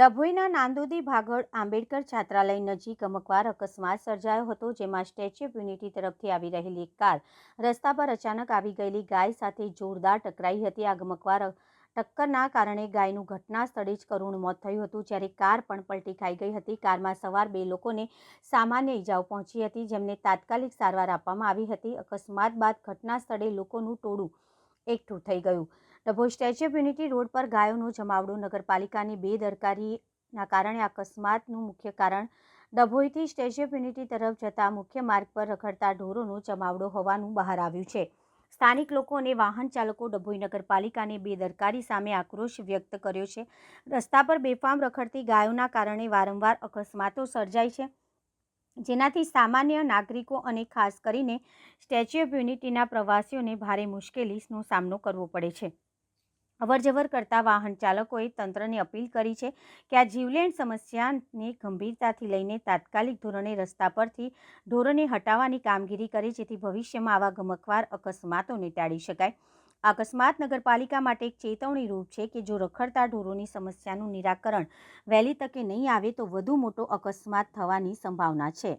ડભોઈના નાંદોદી ભાગળ આંબેડકર છાત્રાલય નજીક અમુકવાર અકસ્માત સર્જાયો હતો, જેમાં સ્ટેચ્યુ ઓફ યુનિટી તરફથી આવી રહેલી કાર રસ્તા પર અચાનક આવી ગયેલી ગાય સાથે જોરદાર ટકરાઈ હતી. આ ગમકવાર ટક્કરના કારણે ગાયનું ઘટના સ્થળે જ કરુણ મોત થયું હતું, જ્યારે કાર પણ પલટી ખાઈ ગઈ હતી. કારમાં સવાર બે લોકોને સામાન્ય ઈજાઓ પહોંચી હતી, જેમને તાત્કાલિક સારવાર આપવામાં આવી હતી. અકસ્માત બાદ ઘટના સ્થળે લોકોનું ટોળું એકઠું થઈ ગયું. Dabhoi statue of unity road પર ગાયોનો જમાવડો નગરપાલિકાની બેદરકારીના કારણે અકસ્માતનું મુખ્ય કારણ ડભોઈથી સ્ટેચ્યુ ઓફ યુનિટી તરફ જતા મુખ્ય માર્ગ પર રખડતા ઢોરોનો જમાવડો હોવાનું બહાર આવ્યું છે. સ્થાનિક લોકો અને વાહન ચાલકો ડભોઈ નગરપાલિકાની બેદરકારી સામે આક્રોશ વ્યક્ત કર્યો છે. રસ્તા પર બેફામ રખડતી ગાયોના કારણે વારંવાર અકસ્માતો સર્જાય છે. જેનાથી સામાન્ય નાગરિકો અને ખાસ કરીને સ્ટેચ્યુ ઓફ યુનિટીના પ્રવાસીઓને ભારે મુશ્કેલીનો સામનો કરવો પડે છે. અવરજવર કરતા વાહન ચાલકોએ તંત્રને અપીલ કરી છે કે આ જીવલેણ સમસ્યાને ગંભીરતાથી લઈને તાત્કાલિક ધોરણે રસ્તા પરથી ઢોરોને હટાવવાની કામગીરી કરે, જેથી ભવિષ્યમાં આવા ગમકવાર અકસ્માતોને ટાળી શકાય. અકસ્માત નગરપાલિકા માટે એક ચેતવણી રૂપ છે કે જો રખડતા ઢોરોની સમસ્યાનું નિરાકરણ વહેલી તકે નહીં આવે, તો વધુ મોટો અકસ્માત થવાની સંભાવના છે.